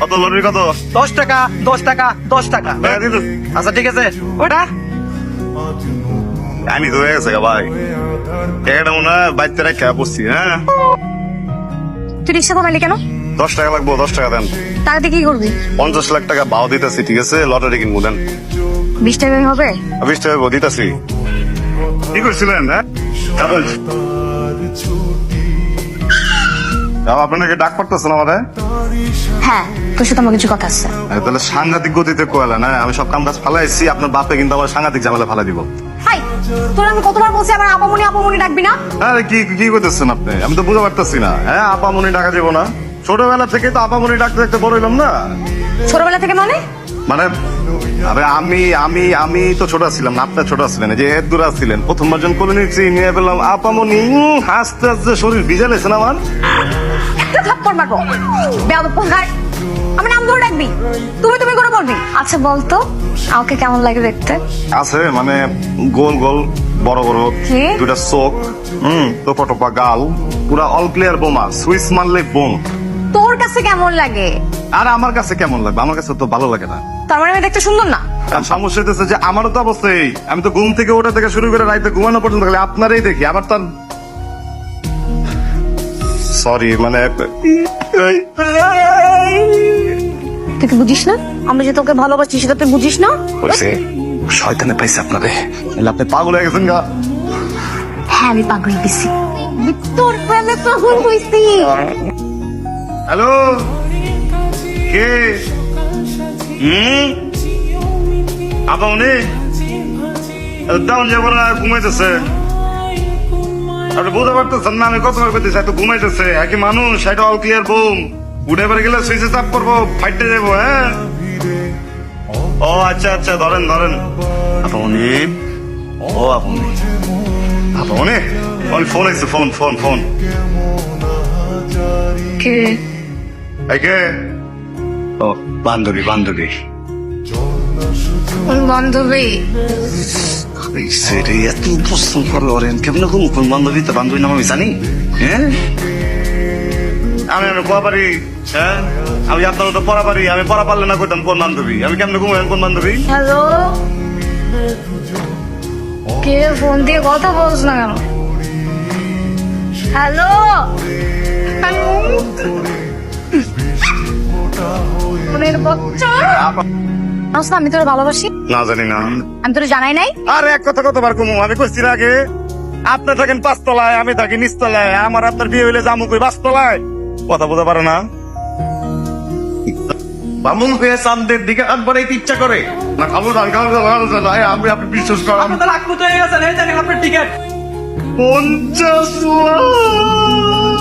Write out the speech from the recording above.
কত লটারি কত? দশ টাকা দশ টাকা দশ টাকা। আচ্ছা ঠিক আছে। ওটা? আমি তো হয়ে গেছে গা ভাই। এটা মনে হয় বাইতে রেখে বসছি হ্যাঁ? তুই রিক্সা থামালি কেন? দশ টাকা লাগবো দশ টাকা দেন। টাকা দিয়ে কি করবি? পঞ্চাশ লাখ টাকা বাও দিতেছি ঠিক আছে? লটারি কিনবো দেন। বিশ টাকা হবে? বিশ টাকা দিতেছি। কি করছিলেন হ্যাঁ। যাও, আপনাকে ডাক পারতেছেন আমারে হ্যাঁ তোর সাথে আমার কিছু কথা আছে। আরে তাহলে সাংঘাতিক গতিতে কোয়ালেন হ্যাঁ আমি সব কাম কাজ ফালাইছি আপনার বাপে কিন্তু আমার সাংঘাতিক ঝামেলা ফালাই দিব। হাই তোর আমি কতবার বলছি আমার আপামনি আপামনি ডাকবি না? আরে কি কি করতেছেন আপনি? আমি তো বুঝতে পারতেছি না। হ্যাঁ আপামনি ডাকা দিব না। ছোটবেলা থেকে তো আপামনি ডাকতে ডাকতে বড় হইলাম না। ছোটবেলা থেকে মানে? মানে আরে আমি আমি আমি তো ছোট ছিলাম না আপনার ছোট ছিলেন। যে এর দূরা ছিলেন প্রথমবার যখন কোলে নিচ্ছি নিয়ে পেলাম আপামনি হাসতে হাসতে শরীর ভিজে লেছেন আমার? থাপ্পড় মারবো। বেয়াদব পোঙ্গার আমি নাম ধরে ডাকবি তুমি তুমি করে বলবি। আচ্ছা বলতো। আমাকে কেমন লাগে দেখতে? আছে মানে গোল গোল বড় বড় কি? দুটা চোখ হুম টোপা টোপা গাল পুরা অল প্লেয়ার বোমা সুইচ মারলে বোম। তোর কাছে কেমন লাগে? আর আমার কাছে কেমন লাগবে? আমার কাছে তো ভালো লাগে না। তার মানে আমি দেখতে সুন্দর না? আর সমস্যা হইতেছে যে আমারও তো অবস্থা এই। আমি তো ঘুম থেকে ওঠা থেকে শুরু করে রাইতে ঘুমানো পর্যন্ত খালি আপনারই দেখি আবার তো সরি মানে তুই কি বুঝিস না? আমি যে তোকে ভালোবাসি সেটা তুই বুঝিস না? হয়েছে শয়তানে পাইছে আপনারে এলে আপনি পাগল হয়ে গেছেন গা। হ্যাঁ আমি পাগল হইছি তোর প্রেমে পাগল হইছি। হ্যালো? কে? হুম? আপা উনি? ডাউন যাব না ঘুমাইতেছে। আপনি বুঝতে পারতেছেন না আমি কত করতেছি এত ঘুমাইতেছে একই মানুষ? সেটা অল ক্লিয়ার বুম উঠে পরে গেলে সুইচে চাপ করব ফাইটে যাব হ্যাঁ? ও আচ্ছা আচ্ছা ধরেন ধরেন। আপা উনি ও আপনি। আপা উনি ওই ফোন এসে ফোন ফোন ফোন। কে? একে ও বান্ধবী বান্ধবী। বান্ধবী। সেরে এত প্রশ্ন করল কেমন কোন কোন বান্ধবী তো বান্ধবী নাম আমি জানি? হ্যাঁ? আমি আমি কোয়া পারি হ্যাঁ? আমি আপনার তো পড়া পারি আমি পড়া পারলে না কইতাম কোন বান্ধবী। আমি কেমনে ঘুমাই কোন বান্ধবী? হ্যালো? কে ফোন দিয়ে কথা বলছ না কেন? হ্যালো? ফোনের বাচ্চা জানোস না আমি তোর ভালোবাসি। না জানি না। আমি তোর জানাই নাই। আর এক কথা কতবার কমু আমি কইছি না আগে। আপনি থাকেন পাঁচতলায় আমি থাকি নিচতলায় আমার আপনার বিয়ে হইলে জামু কই পাঁচতলায় কথা বলতে পারে না। বামুন হয়ে চান্দের দিকে হাত বাড়াইতে ইচ্ছা করে। না খাব না খাব না খাব না ভাই, আমি আপনি বিশ্বাস করেন। আপনি হয়ে গেছেন এই জানেন আপনার টিকিট পঞ্চাশ লাখ